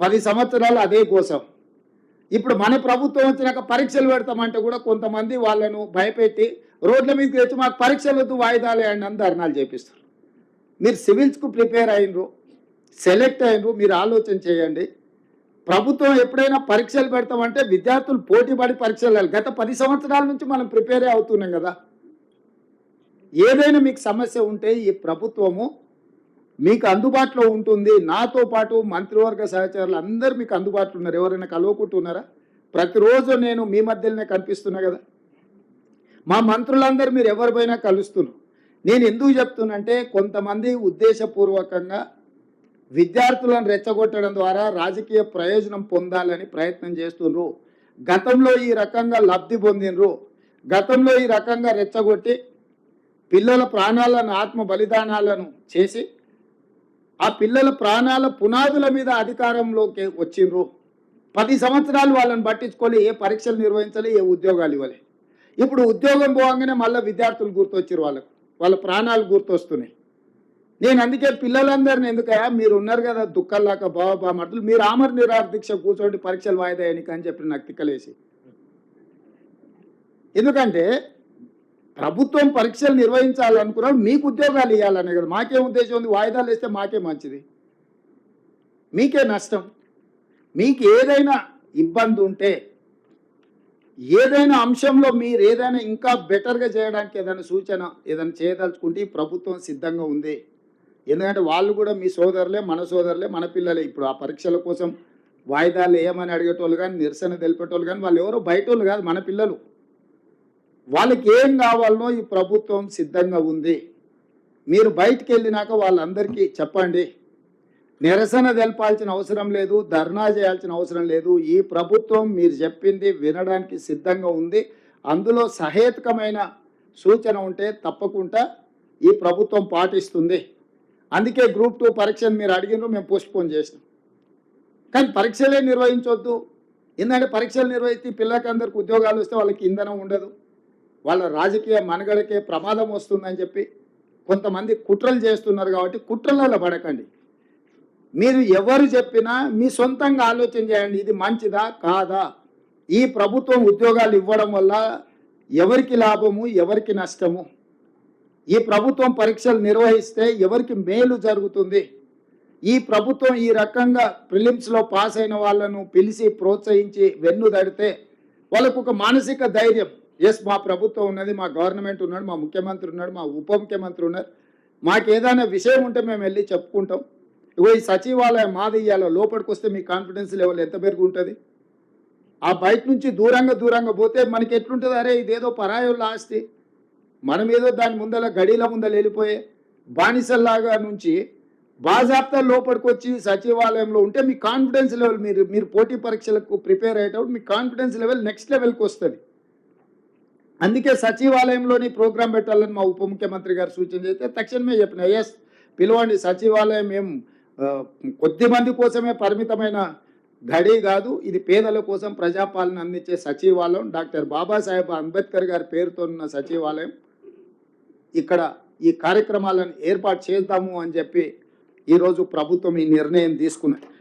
పది సంవత్సరాలు అదే కోసం. ఇప్పుడు మన ప్రభుత్వం వచ్చినాక పరీక్షలు పెడతామంటే కూడా కొంతమంది వాళ్ళను భయపెట్టి రోడ్ల మీదకి తెచ్చి మాకు పరీక్షలు వద్దు వాయిదాలే అండి అని ధర్నాలు చేపిస్తారు. మీరు సివిల్స్కు ప్రిపేర్ అయినరు సెలెక్ట్ అయినరు మీరు ఆలోచన చేయండి. ప్రభుత్వం ఎప్పుడైనా పరీక్షలు పెడతామంటే విద్యార్థులు పోటీ పడి పరీక్షలు గత పది సంవత్సరాల నుంచి మనం ప్రిపేరే అవుతున్నాం కదా. ఏదైనా మీకు సమస్య ఉంటే ఈ ప్రభుత్వము మీకు అందుబాటులో ఉంటుంది. నాతో పాటు మంత్రివర్గ సహచరులు అందరూ మీకు అందుబాటులో ఉన్నారు. ఎవరైనా కలవకుంటున్నారా? ప్రతిరోజు నేను మీ మధ్యలోనే కనిపిస్తున్నా కదా. మా మంత్రులందరూ మీరు ఎవరిపైనా కలుస్తున్నారు. నేను ఎందుకు చెప్తున్నంటే కొంతమంది ఉద్దేశపూర్వకంగా విద్యార్థులను రెచ్చగొట్టడం ద్వారా రాజకీయ ప్రయోజనం పొందాలని ప్రయత్నం చేస్తున్నారు. గతంలో ఈ రకంగా లబ్ధి పొందినరు గతంలో ఈ రకంగా రెచ్చగొట్టి పిల్లల ప్రాణాలను ఆత్మ బలిదానాలను చేసి ఆ పిల్లల ప్రాణాల పునాదుల మీద అధికారంలోకి వచ్చిండ్రు. పది సంవత్సరాలు వాళ్ళని పట్టించుకోలే ఏ పరీక్షలు నిర్వహించాలి ఏ ఉద్యోగాలు ఇవ్వలే. ఇప్పుడు ఉద్యోగం పోగానే మళ్ళీ విద్యార్థులు గుర్తొచ్చారు వాళ్ళకు. వాళ్ళ ప్రాణాలు గుర్తొస్తున్నాయి. నేను అందుకే పిల్లలందరిని ఎందుకయా మీరు ఉన్నారు కదా దుఃఖంలాక బావ మాటలు మీరు ఆమర నిరాహార కూర్చోండి పరీక్షలు వాయిదా వేయనికి అని చెప్పి నాకు తిక్కలేసి. ఎందుకంటే ప్రభుత్వం పరీక్షలు నిర్వహించాలనుకున్నా మీకు ఉద్యోగాలు ఇవ్వాలనే కదా. మాకేం ఉద్దేశం ఉంది? వాయిదాలు వేస్తే మాకే మంచిది. మీకే నష్టం. మీకు ఏదైనా ఇబ్బంది ఉంటే ఏదైనా అంశంలో మీరు ఏదైనా ఇంకా బెటర్గా చేయడానికి ఏదైనా సూచన ఏదైనా చేయదలుచుకుంటే ఈ ప్రభుత్వం సిద్ధంగా ఉంది. ఎందుకంటే వాళ్ళు కూడా మీ సోదరులే మన సోదరులే మన పిల్లలే. ఇప్పుడు ఆ పరీక్షల కోసం వాయిదాలు ఏమని అడిగేటోళ్ళు కానీ నిరసన తెలిపేటోళ్ళు కానీ వాళ్ళు ఎవరో బయట వాళ్ళు కాదు మన పిల్లలు. వాళ్ళకి ఏం కావాలనో ఈ ప్రభుత్వం సిద్ధంగా ఉంది. మీరు బయటికి వెళ్ళినాక వాళ్ళందరికీ చెప్పండి. నిరసన తెలపాల్సిన అవసరం లేదు ధర్నా చేయాల్సిన అవసరం లేదు. ఈ ప్రభుత్వం మీరు చెప్పింది వినడానికి సిద్ధంగా ఉంది. అందులో సహేతుకమైన సూచన ఉంటే తప్పకుండా ఈ ప్రభుత్వం పాటిస్తుంది. అందుకే గ్రూప్ టూ పరీక్షను మీరు అడిగినారు మేము పోస్ట్పోన్ చేసినాం. కానీ పరీక్షలే నిర్వహించవద్దు ఎందుకంటే పరీక్షలు నిర్వహిస్తే పిల్లలకి ఉద్యోగాలు వస్తే వాళ్ళకి ఇంధనం ఉండదు. వాళ్ళ రాజకీయ మనుగడకే ప్రమాదం వస్తుందని చెప్పి కొంతమంది కుట్రలు చేస్తున్నారు కాబట్టి కుట్రలలో పడకండి. మీరు ఎవరు చెప్పినా మీ సొంతంగా ఆలోచన చేయండి ఇది మంచిదా కాదా? ఈ ప్రభుత్వం ఉద్యోగాలు ఇవ్వడం వల్ల ఎవరికి లాభము ఎవరికి నష్టము? ఈ ప్రభుత్వం పరీక్షలు నిర్వహిస్తే ఎవరికి మేలు జరుగుతుంది? ఈ ప్రభుత్వం ఈ రకంగా ప్రిలిమ్స్లో పాస్ అయిన వాళ్ళను పిలిచి ప్రోత్సహించి వెన్ను తడితే వాళ్ళకు ఒక మానసిక ధైర్యం ఎస్ మా ప్రభుత్వం ఉన్నది మా గవర్నమెంట్ ఉన్నాడు మా ముఖ్యమంత్రి ఉన్నాడు మా ఉప ముఖ్యమంత్రి ఉన్నారు. మాకు ఏదైనా విషయం ఉంటే మేము వెళ్ళి చెప్పుకుంటాం. ఇగో ఈ సచివాలయం మాది ఇయ్యాల లోపలికి వస్తే మీ కాన్ఫిడెన్స్ లెవెల్ ఎంత పెరుగు ఉంటుంది? ఆ బయట నుంచి దూరంగా దూరంగా పోతే మనకి ఎట్లుంటుంది? అరే ఇదేదో పరాయుల ఆస్తి. మనం ఏదో దాని ముందల గడిల ముందల వెళ్ళిపోయే బానిసల్లాగా నుంచి బాజాప్తా లోపలికి వచ్చి సచివాలయంలో ఉంటే మీ కాన్ఫిడెన్స్ లెవెల్ మీరు మీరు పోటీ పరీక్షలకు ప్రిపేర్ అయ్యేటప్పుడు మీ కాన్ఫిడెన్స్ లెవెల్ నెక్స్ట్ లెవెల్కి వస్తుంది. అందుకే సచివాలయంలోని ప్రోగ్రాం పెట్టాలని మా ఉప ముఖ్యమంత్రి గారు సూచన చేస్తే తక్షణమే చెప్పిన ఎస్ పిలవండి సచివాలయం ఏం కొద్ది మంది కోసమే పరిమితమైన గడి కాదు ఇది పేదల కోసం ప్రజాపాలన అందించే సచివాలయం. డాక్టర్ బాబాసాహెబ్ అంబేద్కర్ గారి పేరుతో ఉన్న సచివాలయం. ఇక్కడ ఈ కార్యక్రమాలను ఏర్పాటు చేద్దాము అని చెప్పి ఈరోజు ప్రభుత్వం ఈ నిర్ణయం తీసుకున్నది.